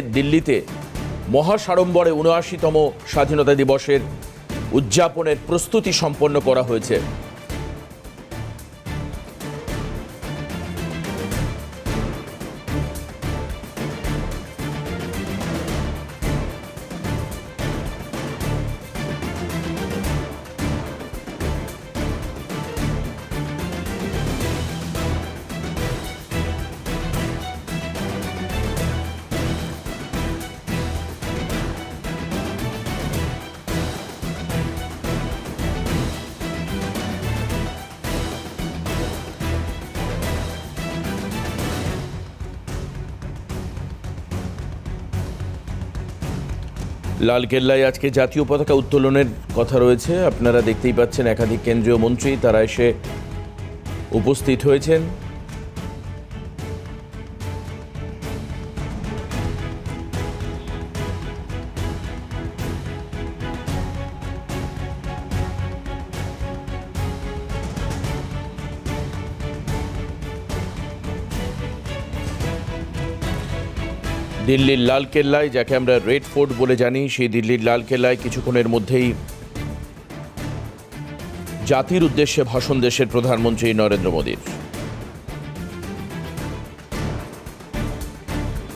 দিল্লিতে মহাসাড়ম্বরে উনআশিতম স্বাধীনতা দিবসের উদযাপনের প্রস্তুতি সম্পন্ন করা হয়েছে। লালকেল্লায় আজকে জাতীয় পতাকা উত্তোলনের কথা রয়েছে। আপনারা দেখতেই পাচ্ছেন একাধিক কেন্দ্রীয় মন্ত্রী, তারা এসে উপস্থিত হয়েছেন। দিল্লির লালকেল্লায়, যাকে আমরা রেড ফোর্ট বলে জানি, সেই দিল্লির লালকেল্লায় কিছুক্ষণের মধ্যেই জাতির উদ্দেশ্যে ভাষণ দেশের প্রধানমন্ত্রী নরেন্দ্র মোদীর।